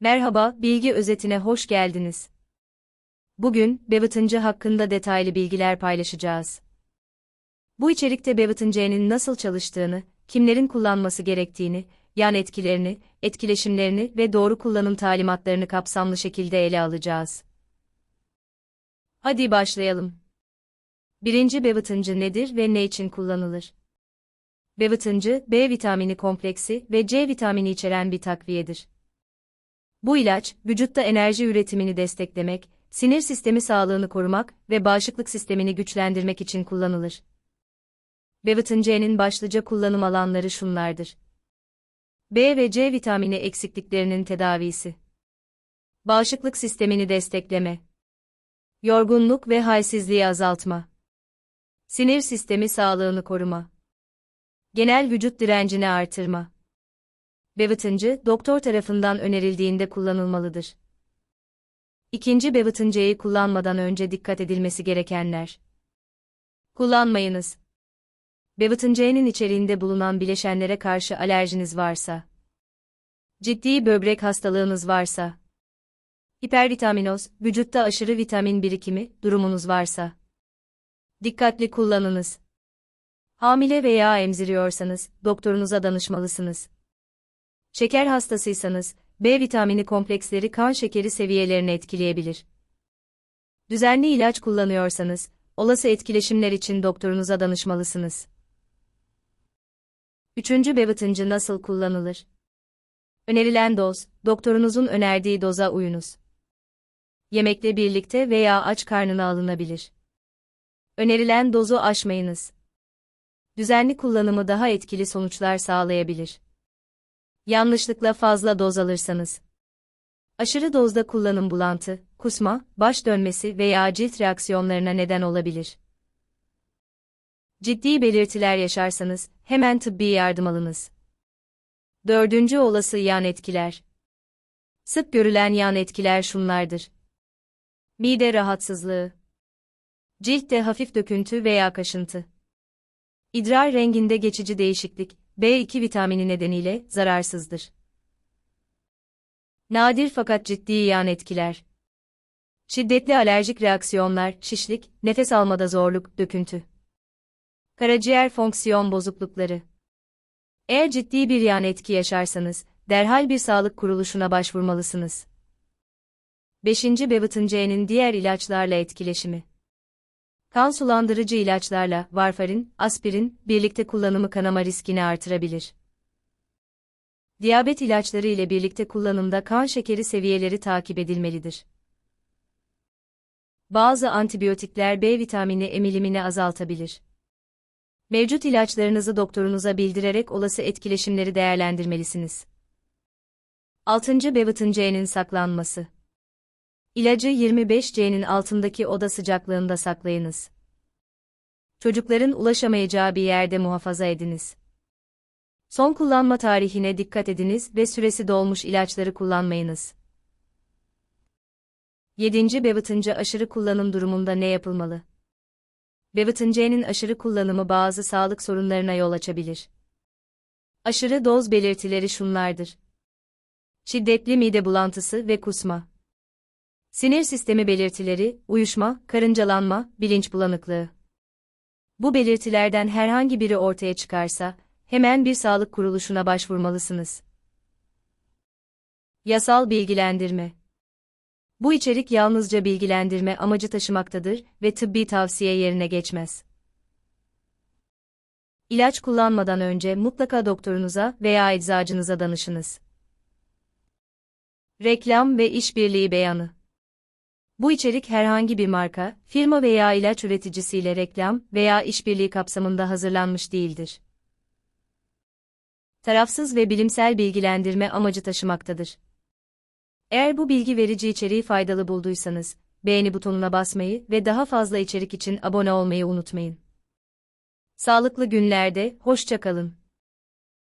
Merhaba, bilgi özetine hoş geldiniz. Bugün, Bevatıncı hakkında detaylı bilgiler paylaşacağız. Bu içerikte Bevatıncı'nın nasıl çalıştığını, kimlerin kullanması gerektiğini, yan etkilerini, etkileşimlerini ve doğru kullanım talimatlarını kapsamlı şekilde ele alacağız. Hadi başlayalım. Birinci Bevatıncı nedir ve ne için kullanılır? Bevatıncı, B vitamini kompleksi ve C vitamini içeren bir takviyedir. Bu ilaç, vücutta enerji üretimini desteklemek, sinir sistemi sağlığını korumak ve bağışıklık sistemini güçlendirmek için kullanılır. Bevatan C'nin başlıca kullanım alanları şunlardır. B ve C vitamini eksikliklerinin tedavisi. Bağışıklık sistemini destekleme. Yorgunluk ve halsizliği azaltma. Sinir sistemi sağlığını koruma. Genel vücut direncini artırma. Bevatıncı, doktor tarafından önerildiğinde kullanılmalıdır. İkinci Bevatıncı'yı kullanmadan önce dikkat edilmesi gerekenler. Kullanmayınız. Bevatıncı'nın içeriğinde bulunan bileşenlere karşı alerjiniz varsa. Ciddi böbrek hastalığınız varsa. Hipervitaminoz, vücutta aşırı vitamin birikimi, durumunuz varsa. Dikkatli kullanınız. Hamile veya emziriyorsanız, doktorunuza danışmalısınız. Şeker hastasıysanız, B vitamini kompleksleri kan şekeri seviyelerini etkileyebilir. Düzenli ilaç kullanıyorsanız, olası etkileşimler için doktorunuza danışmalısınız. Üçüncü bevatıncı nasıl kullanılır? Önerilen doz, doktorunuzun önerdiği doza uyunuz. Yemekle birlikte veya aç karnına alınabilir. Önerilen dozu aşmayınız. Düzenli kullanımı daha etkili sonuçlar sağlayabilir. Yanlışlıkla fazla doz alırsanız. Aşırı dozda kullanım bulantı, kusma, baş dönmesi veya cilt reaksiyonlarına neden olabilir. Ciddi belirtiler yaşarsanız, hemen tıbbi yardım alınız. Dördüncü olası yan etkiler. Sık görülen yan etkiler şunlardır. Mide rahatsızlığı. Ciltte hafif döküntü veya kaşıntı. İdrar renginde geçici değişiklik, B2 vitamini nedeniyle zararsızdır. Nadir fakat ciddi yan etkiler. Şiddetli alerjik reaksiyonlar, şişlik, nefes almada zorluk, döküntü. Karaciğer fonksiyon bozuklukları. Eğer ciddi bir yan etki yaşarsanız, derhal bir sağlık kuruluşuna başvurmalısınız. 5. Bevatıncı'nın diğer ilaçlarla etkileşimi. Kan sulandırıcı ilaçlarla varfarin, aspirin birlikte kullanımı kanama riskini artırabilir. Diyabet ilaçları ile birlikte kullanımda kan şekeri seviyeleri takip edilmelidir. Bazı antibiyotikler B vitamini emilimini azaltabilir. Mevcut ilaçlarınızı doktorunuza bildirerek olası etkileşimleri değerlendirmelisiniz. 6. Bevatıncı'nın saklanması İlacı 25C'nin altındaki oda sıcaklığında saklayınız. Çocukların ulaşamayacağı bir yerde muhafaza ediniz. Son kullanma tarihine dikkat ediniz ve süresi dolmuş ilaçları kullanmayınız. 7. Bevatıncı aşırı kullanım durumunda ne yapılmalı? Bevatıncı'nın aşırı kullanımı bazı sağlık sorunlarına yol açabilir. Aşırı doz belirtileri şunlardır. Şiddetli mide bulantısı ve kusma. Sinir sistemi belirtileri, uyuşma, karıncalanma, bilinç bulanıklığı. Bu belirtilerden herhangi biri ortaya çıkarsa, hemen bir sağlık kuruluşuna başvurmalısınız. Yasal bilgilendirme Bu içerik yalnızca bilgilendirme amacı taşımaktadır ve tıbbi tavsiye yerine geçmez. İlaç kullanmadan önce mutlaka doktorunuza veya eczacınıza danışınız. Reklam ve işbirliği beyanı bu içerik herhangi bir marka, firma veya ilaç üreticisiyle reklam veya işbirliği kapsamında hazırlanmış değildir. Tarafsız ve bilimsel bilgilendirme amacı taşımaktadır. Eğer bu bilgi verici içeriği faydalı bulduysanız, beğeni butonuna basmayı ve daha fazla içerik için abone olmayı unutmayın. Sağlıklı günlerde, hoşça kalın.